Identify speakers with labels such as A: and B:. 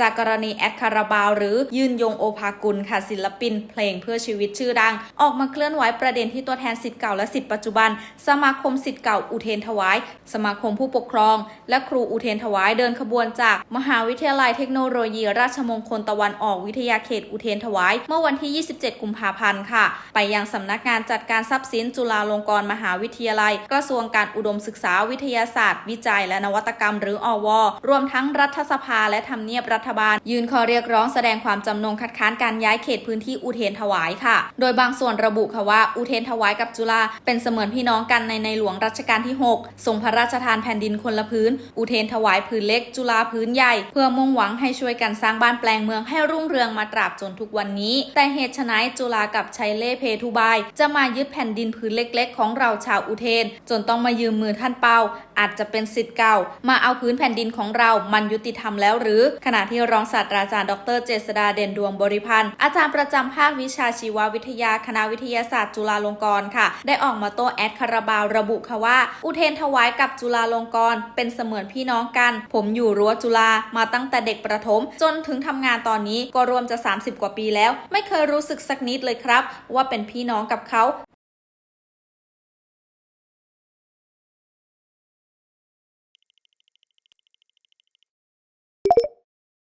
A: จากกรณีแอดคาราบาว หรือยืนยงโอภากุลค่ะศิลปิน เพลงเพื่อชีวิตชื่อดัง ออกมาเคลื่อนไหวประเด็นที่ตัวแทนสิทธิ์เก่าและสิทธิ์ปัจจุบัน สมาคมสิทธิ์เก่าอุเทนถวาย สมาคมผู้ปกครอง และครูอุเทนถวายเดินขบวนจาก มหาวิทยาลัยเทคโนโลยี ราชมงคลตะวันออกวิทยาเขตอุเทนถวาย เมื่อวันที่ 27 กุมภาพันธ์ค่ะ ไปยังสำนักงานจัดการทรัพย์สินจุฬาลงกรณ์มหาวิทยาลัย กระทรวงการอุดมศึกษาวิทยาศาสตร์ วิจัย และนวัตกรรม หรืออว รวมทั้งรัฐสภาและทำเนียบรัฐบาล ยื่นข้อเรียกร้องแสดงความจำนงคัดค้านการย้ายเขตพื้นที่อุเทนถวายค่ะ โดยบางส่วนระบุค่ะว่าอุเทนถวายกับจุฬาเป็นเสมือนพี่น้องกันในในหลวงรัชกาลที่ 6 ทรงพระราชทานแผ่นดินคนละพื้น อุเทนถวายพื้นเล็ก จุฬาพื้นใหญ่ เพื่อมุ่งหวังให้ช่วยกันสร้างบ้านแปลงเมืองให้รุ่งเรืองมาตราบจนทุกวันนี้ แต่เหตุไฉนจุฬากับชัยเล่เพทุบาย จะมายึดแผ่นดินพื้นเล็ก ๆ ของเราชาวอุเทน จนต้องมายืมมือท่านเปาอาจจะเป็นสิทธิ์เก่า มาเอาพื้นแผ่นดินของเรามันยุติธรรมแล้วหรือขณะที่รองศาสตราจารย์ดรเจษดาเด่นดวงบริพันธ์ อาจารย์ประจำภาควิชาชีววิทยาคณะวิทยาศาสตร์จุฬาลงกรณ์ค่ะ ได้ออกมาโต้แอดคาราบาวระบุค่ะว่า อุเทนถวายกับจุฬาลงกรณ์เป็นเสมือนพี่น้องกัน ผมอยู่รั้วจุฬามาตั้งแต่เด็กประถม จนถึงทำงานตอนนี้ก็รวมจะ 30 กว่าปีแล้ว ไม่เคยรู้สึกสักนิดเลยครับ ว่าเป็นพี่น้องกับเขา